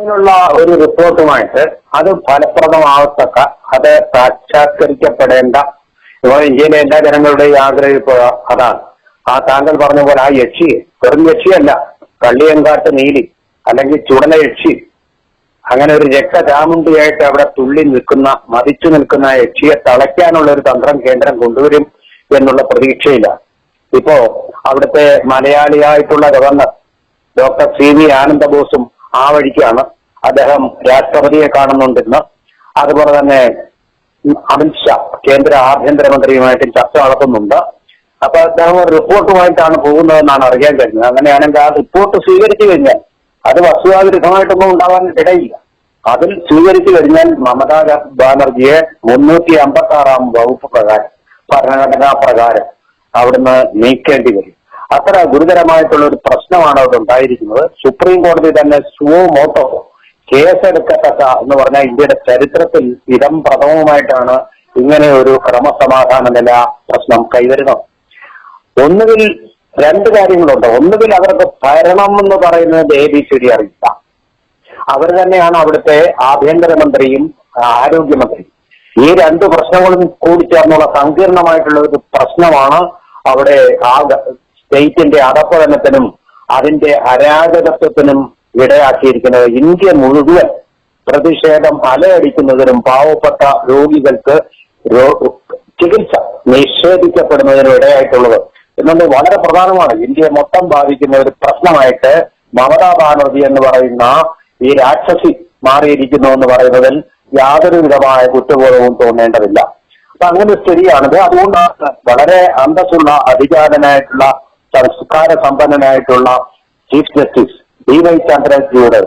ഇതിനുള്ള ഒരു റിപ്പോർട്ടുമായിട്ട് അത് ഫലപ്രദമാവത്തക്ക അത് സാക്ഷാത്കരിക്കപ്പെടേണ്ട ഇപ്പോൾ ഇന്ത്യയിലെ എല്ലാ ജനങ്ങളുടെയും ആഗ്രഹം ഇപ്പോൾ അതാണ്. ആ താങ്കൾ പറഞ്ഞ പോലെ ആ യക്ഷി വെറും യക്ഷിയല്ല കള്ളിയങ്കാട്ട് നീലി അല്ലെങ്കിൽ ചുടന യക്ഷി. അങ്ങനെ ഒരു രക്തചാമുണ്ടിയായിട്ട് അവിടെ തുള്ളി നിൽക്കുന്ന മതിച്ചു നിൽക്കുന്ന യക്ഷിയെ തളയ്ക്കാനുള്ള ഒരു തന്ത്രം കേന്ദ്രം കൊണ്ടുവരും എന്നുള്ള പ്രതീക്ഷയില്ല ഇപ്പോ അവിടുത്തെ മലയാളിയായിട്ടുള്ള ഗവർണർ ഡോക്ടർ സി വി ആനന്ദബോസും ആ വഴിക്കാണ് അദ്ദേഹം രാഷ്ട്രപതിയെ കാണുന്നുണ്ടെന്ന്. അതുപോലെ തന്നെ അമിത്ഷാ കേന്ദ്ര ആഭ്യന്തരമന്ത്രിയുമായിട്ടും ചർച്ച നടത്തുന്നുണ്ട്. അപ്പൊ അദ്ദേഹം ഒരു റിപ്പോർട്ടുമായിട്ടാണ് പോകുന്നതെന്നാണ് അറിയാൻ കഴിഞ്ഞത് അങ്ങനെയാണെങ്കിൽ ആ റിപ്പോർട്ട് സ്വീകരിച്ചു കഴിഞ്ഞാൽ അത് വസ്തുതാവിരുദ്ധമായിട്ടൊന്നും ഉണ്ടാവാൻ ഇടയില്ല അതിൽ സ്വീകരിച്ചു കഴിഞ്ഞാൽ മമതാ ബാനർജിയെ മുന്നൂറ്റി അമ്പത്തി ആറാം വകുപ്പ് പ്രകാരം ഭരണഘടനാ പ്രകാരം അവിടുന്ന് നീക്കേണ്ടി വരും. അത്ര ഗുരുതരമായിട്ടുള്ള ഒരു പ്രശ്നമാണ് അത് ഉണ്ടായിരിക്കുന്നത്. സുപ്രീം കോടതി തന്നെ സുവോ മോട്ടോ കേസെടുക്കത്തക്ക എന്ന് പറഞ്ഞാൽ ഇന്ത്യയുടെ ചരിത്രത്തിൽ ഇടം പ്രഥമമായിട്ടാണ് ഇങ്ങനെ ഒരു ക്രമസമാധാന നില പ്രശ്നം കൈവരുന്നത്. ഒന്നുകിൽ രണ്ട് കാര്യങ്ങളുണ്ട്. ഒന്നുകിൽ അവർക്ക് ഭരണം എന്ന് പറയുന്നത് എ ബി സി ഡി അറിയില്ല അവർ തന്നെയാണ് അവിടുത്തെ ആഭ്യന്തരമന്ത്രിയും ആരോഗ്യമന്ത്രിയും. ഈ രണ്ട് പ്രശ്നങ്ങളും കൂടി ചേർന്നുള്ള സങ്കീർണമായിട്ടുള്ള ഒരു പ്രശ്നമാണ് അവിടെ ആ സ്റ്റേറ്റിന്റെ അധപ്പതനത്തിനും അതിന്റെ അരാജകത്വത്തിനും ഇടയാക്കിയിരിക്കുന്നത് ഇന്ത്യ മുഴുവൻ പ്രതിഷേധം അലയടിക്കുന്നതിനും പാവപ്പെട്ട രോഗികൾക്ക് ചികിത്സ നിഷേധിക്കപ്പെടുന്നതിനും ഇടയായിട്ടുള്ളത്. എന്നുള്ളത് വളരെ പ്രധാനമാണ്. ഇന്ത്യയെ മൊത്തം ബാധിക്കുന്ന ഒരു പ്രശ്നമായിട്ട് മമതാ ബാനർജി എന്ന് പറയുന്ന ഈ രാക്ഷസി മാറിയിരിക്കുന്നു എന്ന് പറയുന്നതിൽ യാതൊരു വിധമായ കുറ്റബോധവും തോന്നേണ്ടതില്ല. അപ്പൊ അങ്ങനെ സ്ഥിതിയാണിത്. അതുകൊണ്ടാണ് വളരെ അന്തസ്സുള്ള അധികാരനായിട്ടുള്ള സംസ്കാര സമ്പന്നനായിട്ടുള്ള ചീഫ് ജസ്റ്റിസ് ഡി വൈ ചന്ദ്രജിയോട്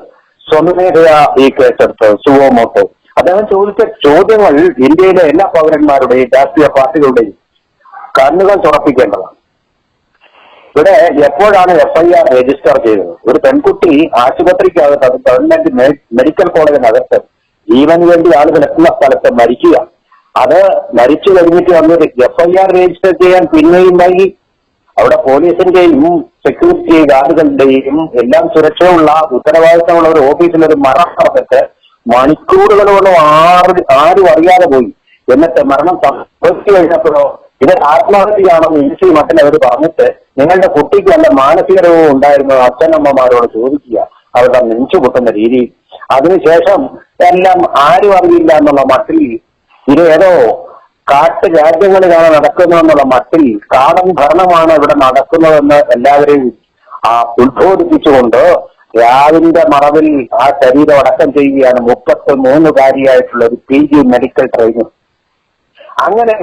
സ്വമേധയാ ഈ കേസെടുത്ത് സുവോമോട്ടോ അദ്ദേഹം ചോദിച്ച ചോദ്യങ്ങൾ ഇന്ത്യയിലെ എല്ലാ പൗരന്മാരുടെയും രാഷ്ട്രീയ പാർട്ടികളുടെയും കണ്ണുകൾ തുറപ്പിക്കേണ്ടതാണ്. ഇവിടെ എപ്പോഴാണ് എഫ് ഐ ആർ രജിസ്റ്റർ ചെയ്തത്? ഒരു പെൺകുട്ടി ആശുപത്രിക്കകത്ത് അത് ഗവൺമെന്റ് മെഡിക്കൽ കോളേജിനകത്ത് ജീവന് വേണ്ടി ആളുകൾ എത്തുന്ന സ്ഥലത്ത് മരിക്കുക. അത് മരിച്ചു കഴിഞ്ഞിട്ട് വന്നത് എഫ് ഐ ആർ രജിസ്റ്റർ ചെയ്യാൻ പിന്നെയും വൈകി. അവിടെ പോലീസിന്റെയും സെക്യൂരിറ്റി ഗാർഡുകളുടെയും എല്ലാം സുരക്ഷയുള്ള ഉത്തരവാദിത്തമുള്ള ഒരു ഓഫീസിൽ ഒരു മരണം നടന്നിട്ട് മണിക്കൂറുകളോളം ആറ് ആരും അറിയാതെ പോയി. എന്നിട്ട് മരണം സംഭവിച്ചു കഴിഞ്ഞപ്പോഴോ ഇത് ആത്മഹത്യയാണെന്ന് ഈസി മട്ടിൽ അവർ പറഞ്ഞിട്ട് നിങ്ങളുടെ കുട്ടിക്ക് വല്ല മാനസിക രോഗം ഉണ്ടായിരുന്നു? അച്ഛനമ്മമാരോട് ചോദിക്കുക. അവരുടെ നെഞ്ചു പൊട്ടുന്ന രീതി. അതിനുശേഷം എല്ലാം ആരും അറിയില്ല എന്നുള്ള മട്ടിൽ ഇത് ഏതോ കാട്ട് രാജ്യങ്ങളിലാണ് നടക്കുന്നതെന്നുള്ള മട്ടിൽ കാടൻ ഭരണമാണ് ഇവിടെ നടക്കുന്നതെന്ന് എല്ലാവരെയും ആ ഉദ്ബോധിപ്പിച്ചുകൊണ്ട് രാവിന്റെ മറവിൽ ആ ശരീരം അടക്കം ചെയ്യുകയാണ് മുപ്പത്തി മൂന്നുകാരിയായിട്ടുള്ള ഒരു പി ജി മെഡിക്കൽ ട്രെയിനിങ്. അങ്ങനെ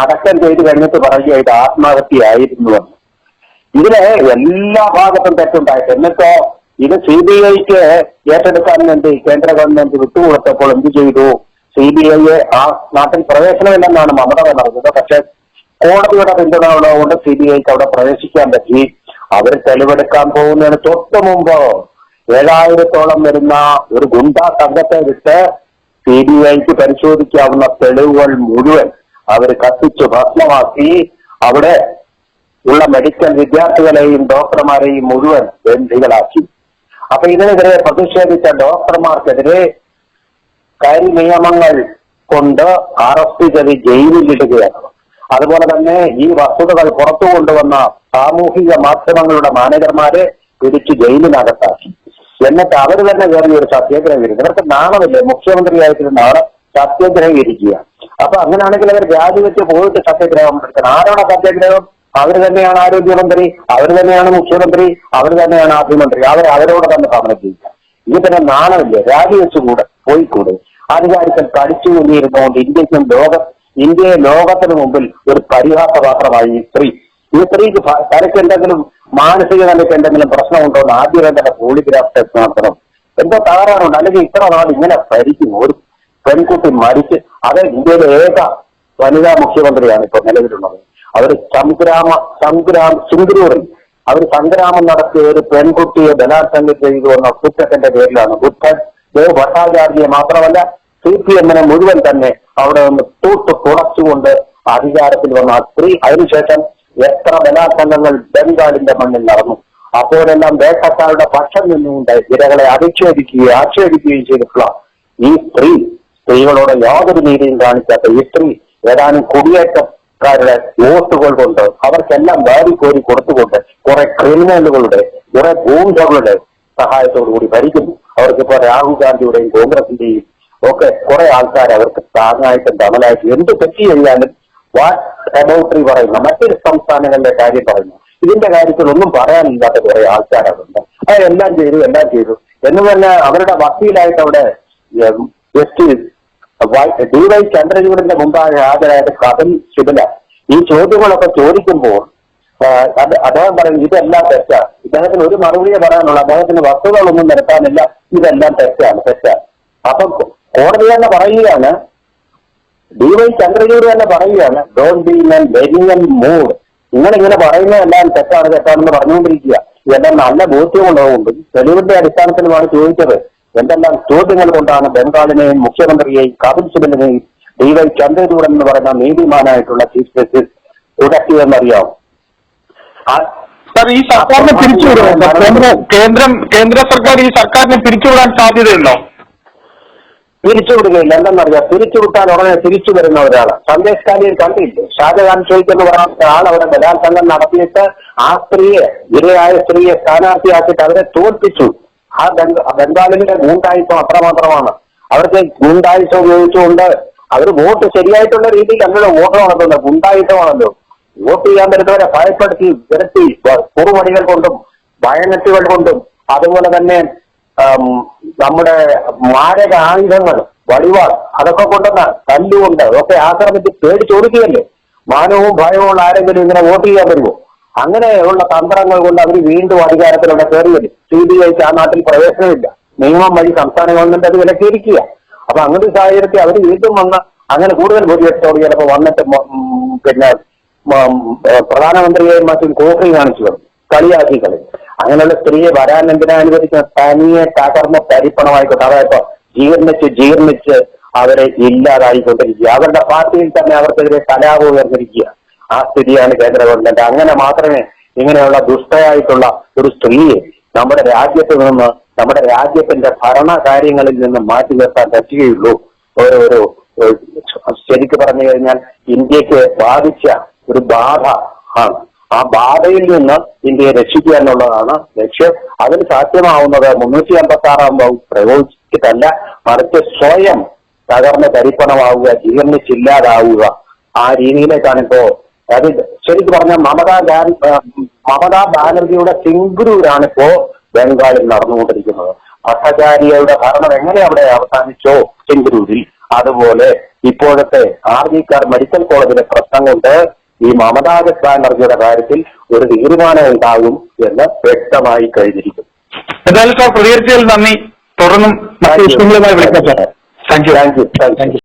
അടക്കം ചെയ്ത് കഴിഞ്ഞിട്ട് പറയുക ഇത് ആത്മഹത്യയായിരുന്നു എന്ന്. ഇതിന് എല്ലാ ഭാഗത്തും തെറ്റുണ്ടായിട്ട് എന്നിട്ടോ ഇത് സി ബി ഐക്ക് ഏറ്റെടുക്കാൻ വേണ്ടി കേന്ദ്ര ഗവൺമെന്റ് വിട്ടുകൊടുത്തപ്പോൾ എന്ത് ചെയ്തു? സി ബി ഐയെ ആ നാട്ടിൽ പ്രവേശനമില്ലെന്നാണ് മമത പറഞ്ഞത്. പക്ഷെ കോടതിയുടെ പിന്തുണ ഉള്ളതുകൊണ്ട് സി ബി ഐക്ക് അവിടെ പ്രവേശിക്കാൻ പറ്റി. അവർ തെളിവെടുക്കാൻ പോകുന്നതിന് തൊട്ട് മുമ്പ് ഏഴായിരത്തോളം വരുന്ന ഒരു ഗുണ്ടാ സംഘത്തെ വിട്ട് സി ബി ഐക്ക് പരിശോധിക്കാവുന്ന തെളിവുകൾ മുഴുവൻ അവർ കത്തിച്ചു ഭസ്മമാക്കി. അവിടെ ഉള്ള മെഡിക്കൽ വിദ്യാർത്ഥികളെയും ഡോക്ടർമാരെയും മുഴുവൻ ബന്ധികളാക്കി അപ്പൊ ഇതിനെതിരെ പ്രതിഷേധിച്ച ഡോക്ടർമാർക്കെതിരെ കരി നിയമങ്ങൾ കൊണ്ട് അറസ്റ്റ് ചെയ്ത് ജയിലിലിടുകയാണ്. അതുപോലെ തന്നെ ഈ വസ്തുതകൾ പുറത്തു കൊണ്ടുവന്ന സാമൂഹിക മാധ്യമങ്ങളുടെ മാനേജർമാരെ പിടിച്ച് ജയിലിനകത്താക്കി. എന്നിട്ട് അവർ തന്നെ കയറി ഒരു സത്യാഗ്രഹം ഇരിക്കും ഇവർക്ക് നാണമില്ലേ? മുഖ്യമന്ത്രിയായിട്ടിരുന്ന ആൾ സത്യാഗ്രഹം ഇരിക്കുക അപ്പൊ അങ്ങനെയാണെങ്കിൽ അവർ രാജിവെച്ച് പോയിട്ട് സത്യഗ്രഹം എടുക്കണം. ആരാണ് സത്യാഗ്രഹം? അവർ തന്നെയാണ് ആരോഗ്യമന്ത്രി അവർ തന്നെയാണ് മുഖ്യമന്ത്രി അവർ തന്നെയാണ് ആഭ്യമന്ത്രി അവർ അവരോട് തന്നെ സമരം ചെയ്യുക. ഇനി പിന്നെ നാണമില്ലേ? രാജിവെച്ചുകൂടെ? പോയിക്കൂടെ? അധികാരത്തിൽ പഠിച്ചു കൊണ്ടിരുന്നുകൊണ്ട് ഇന്ത്യക്കും ലോക ഇന്ത്യയെ ലോകത്തിന് മുമ്പിൽ ഒരു പരിഹാസപാത്രമായി ഈ സ്ത്രീ ഈ സ്ത്രീക്ക് തനിക്ക് എന്തെങ്കിലും മാനസിക നിലയ്ക്ക് എന്തെങ്കിലും പ്രശ്നമുണ്ടോ എന്ന് ആദ്യം തന്നെ പോളിഗ്രാഫ് ടെസ്റ്റ് നടത്തണം. എന്തോ തകരാറുണ്ട്. അല്ലെങ്കിൽ ഇത്ര നാൾ ഇങ്ങനെ ഭരിക്കും. ഒരു പെൺകുട്ടി മരിച്ച് അത് ഇന്ത്യയിലെ ഏക വനിതാ മുഖ്യമന്ത്രിയാണ് ഇപ്പോൾ നിലവിലുള്ളത്. അവർ സംഗ്രാമ സംഗ്രാം സിംഗരൂറിൽ അവർ സംഗ്രാമം നടത്തിയ ഒരു പെൺകുട്ടിയെ ബലാത്സംഗം ചെയ്തു എന്ന കുറ്റത്തിന്റെ പേരിലാണ് ബുദ്ധൻ ദേവ് ഭട്ടാചാര്യയെ മാത്രമല്ല സി പി എമ്മിനെ മുഴുവൻ തന്നെ അവിടെ നിന്ന് തൂത്ത് കുറച്ചുകൊണ്ട് അധികാരത്തിൽ വന്ന ആ സ്ത്രീ. അതിനുശേഷം എത്ര ബലാത്സംഗങ്ങൾ ബംഗാളിന്റെ മണ്ണിൽ നടന്നു. അപ്പോഴെല്ലാം വേട്ടക്കാരുടെ പക്ഷം നിന്നുകൊണ്ട് ഇരകളെ അധിക്ഷേപിക്കുകയും ആക്ഷേപിക്കുകയും ചെയ്തിട്ടുള്ള ഈ സ്ത്രീ സ്ത്രീകളോട് യാതൊരു രീതിയും കാണിക്കാത്ത ഈ സ്ത്രീ ഏതാനും കുടിയേറ്റക്കാരുടെ വോട്ടുകൾ കൊണ്ട് അവർക്കെല്ലാം വാരിക്കോരി കൊടുത്തുകൊണ്ട് കുറെ ക്രിമിനലുകളുടെ കുറെ ഗൂണ്ടകളുടെ സഹായത്തോടുകൂടി ഭരിക്കുന്നു. അവർക്കിപ്പോ രാഹുൽ ഗാന്ധിയുടെയും കോൺഗ്രസിന്റെയും ഒക്കെ കുറെ ആൾക്കാർ അവർക്ക് താങ്ങായിട്ടും തമലായിട്ടും എന്ത് തെറ്റി ചെയ്യാനും വാട്ട് അബൌട്ടറി പറയുന്ന മറ്റൊരു സംസ്ഥാനങ്ങളുടെ കാര്യം പറയുന്നു. ഇതിന്റെ കാര്യത്തിൽ ഒന്നും പറയാനില്ലാത്ത കുറെ ആൾക്കാരതുണ്ട് എല്ലാം ചെയ്തു എല്ലാം ചെയ്തു. എന്ന് തന്നെ അവരുടെ വക്കീലായിട്ട് അവിടെ ജസ്റ്റിസ് ഡി വൈ ചന്ദ്രചൂഡിന്റെ മുമ്പാകെ ഹാജരായിട്ട് കഥൻ ശിബില. ഈ ചോദ്യങ്ങളൊക്കെ ചോദിക്കുമ്പോൾ അത് അദ്ദേഹം പറയും ഇതെല്ലാം തെറ്റാണ്. ഇദ്ദേഹത്തിന് ഒരു മറുപടിയെ പറയാനുള്ള. അദ്ദേഹത്തിന് വസ്തുതകളൊന്നും നിരത്താനില്ല. ഇതെല്ലാം തെറ്റാണ് തെറ്റാണ്. അപ്പം കോടതി തന്നെ പറയുകയാണ് ഡി വൈ ചന്ദ്രചൂഡ് തന്നെ പറയുകയാണ് don't be in varying mood നിങ്ങൾ ഇങ്ങനെ പറയുന്നതെല്ലാം തെറ്റാണ് തെറ്റാണെന്ന് പറഞ്ഞുകൊണ്ടിരിക്കുക. ഇതെല്ലാം നല്ല ബോധ്യമുള്ളതുകൊണ്ടും തെളിവിന്റെ അടിസ്ഥാനത്തിലുമാണ് ചോദിച്ചത്. എന്തെല്ലാം ചോദ്യങ്ങൾ കൊണ്ടാണ് ബംഗാളിനെയും മുഖ്യമന്ത്രിയെയും കപിൽ സിബലിനെയും ഡി വൈ ചന്ദ്രചൂഡൻ എന്ന് പറയുന്ന നീതിമാനായിട്ടുള്ള ചീഫ് ജസ്റ്റിസ് ഉടക്കിയതെന്നറിയാം ആ സാർ ഈ സർക്കാരിനെ പിരിച്ചുവിടുമോ കേന്ദ്ര കേന്ദ്രം കേന്ദ്ര സർക്കാർ ഈ സർക്കാരിനെ പിരിച്ചുവിടാൻ സാധ്യതയുണ്ടോ? തിരിച്ചുവിടുകയില്ല എന്തെന്നറിയാം? പിരിച്ചുവിട്ടാൽ ഉടനെ തിരിച്ചു വരുന്ന ഒരാൾ. സന്ദേശ് കാലിയിൽ കണ്ടില്ലേ? ഷാജഹാൻ ഷെയ്ഖ് എന്ന് പറയുന്ന ആൾ അവിടെ ബലാത്സംഗം നടത്തിയിട്ട് ആ സ്ത്രീയെ ഇരയായ സ്ത്രീയെ സ്ഥാനാർത്ഥിയാക്കിയിട്ട് അവരെ തോൽപ്പിച്ചു. ആ ബംഗാളിന്റെ ഗൂണ്ടായുസം അത്രമാത്രമാണ്. അവർക്ക് ഗൂണ്ടായുസം ഉപയോഗിച്ചുകൊണ്ട് അവർ വോട്ട് ശരിയായിട്ടുള്ള രീതിയിൽ അങ്ങനെ വോട്ട് നടത്തുന്നത്. ഗുണ്ടായുസമാണല്ലോ വോട്ട് ചെയ്യാൻ വരുന്നവരെ ഭയപ്പെടുത്തി വിരട്ടി കുറുമണികൾ കൊണ്ടും വയനറ്റുകൾ കൊണ്ടും അതുപോലെ തന്നെ നമ്മുടെ മാരക ആയുധങ്ങൾ വടിവാൾ അതൊക്കെ കൊണ്ടുവന്ന കല്ലുകൊണ്ട് ഒക്കെ ആക്രമിച്ച് പേടിച്ചോടിക്കുകയല്ലേ? മാനവും ഭയവും ഉള്ള ആരെങ്കിലും ഇങ്ങനെ വോട്ട് ചെയ്യാൻ വരുമോ? അങ്ങനെയുള്ള തന്ത്രങ്ങൾ കൊണ്ട് അവർ വീണ്ടും അധികാരത്തിലൂടെ കയറി വരും സി ബി ഐക്ക് ആ നാട്ടിൽ പ്രവേശനമില്ല. നിയമം വഴി സംസ്ഥാന ഗവൺമെന്റ് അത് വിലക്കിയിരിക്കുക. അപ്പൊ അങ്ങനത്തെ സാഹചര്യത്തിൽ അവർ വീണ്ടും വന്ന് അങ്ങനെ കൂടുതൽ ഭൂരിപക്ഷത്തോട് ചിലപ്പോൾ വന്നിട്ട് പിന്നെ ഏഹ് മറ്റും കോഹ്ലി കാണിച്ചു. കളിയാക്കി കളി അങ്ങനെയുള്ള സ്ത്രീയെ വരാൻ എന്തിനാ അനുവദിക്കുന്ന തനിയെ തകർന്ന തരിപ്പണമായിക്കോട്ടെ. അതായത് ജീർണിച്ച് ജീർണിച്ച് അവരെ ഇല്ലാതായിക്കൊണ്ടിരിക്കുക. അവരുടെ പാർട്ടിയിൽ തന്നെ അവർക്കെതിരെ കലാപം ഉയർന്നിരിക്കുക. ആ സ്ഥിതിയാണ് കേന്ദ്ര ഗവൺമെന്റ്. അങ്ങനെ മാത്രമേ ഇങ്ങനെയുള്ള ദുഷ്ടയായിട്ടുള്ള ഒരു സ്ത്രീയെ നമ്മുടെ രാജ്യത്ത് നിന്ന് നമ്മുടെ രാജ്യത്തിന്റെ ഭരണ കാര്യങ്ങളിൽ നിന്ന് മാറ്റി നിർത്താൻ പറ്റുകയുള്ളൂ. ഒരു ഒരു ഒരു പറഞ്ഞു കഴിഞ്ഞാൽ ഇന്ത്യയ്ക്ക് ബാധിച്ച ഒരു ബാധ ആണ്. ആ ബാധയിൽ നിന്ന് ഇന്ത്യയെ രക്ഷിക്കുക എന്നുള്ളതാണ് ലക്ഷ്യം. അതിന് സാധ്യമാവുന്നത് മുന്നൂറ്റി അമ്പത്തി ആറാം വകുപ്പ് പ്രയോഗിച്ചിട്ടല്ല മറിച്ച് സ്വയം തകർന്ന് തരിപ്പണമാവുക ജീർണിച്ചില്ലാതാവുക ആ രീതിയിലേക്കാണ് ഇപ്പോ. അത് ശരിക്കും പറഞ്ഞാൽ മമതാ മമതാ ബാനർജിയുടെ സിംഗുരൂരാണ് ഇപ്പോ ബംഗാളിൽ നടന്നുകൊണ്ടിരിക്കുന്നത്. ഭട്ടാചാര്യയുടെ ഭരണം എങ്ങനെ അവിടെ അവസാനിച്ചോ സിംഗുരൂരിൽ? അതുപോലെ ഇപ്പോഴത്തെ ആർ കാർ മെഡിക്കൽ കോളേജിലെ പ്രശ്നം കൊണ്ട് ഈ മമതാ ബാനർജിയുടെ കാര്യത്തിൽ ഒരു തീരുമാനം ഉണ്ടാകും എന്ന് വ്യക്തമായി കഴിഞ്ഞിരിക്കും എന്തായാലും സാർ പ്രതികരിച്ചതിൽ നന്ദി. തുടർന്നും thank you thank you thank you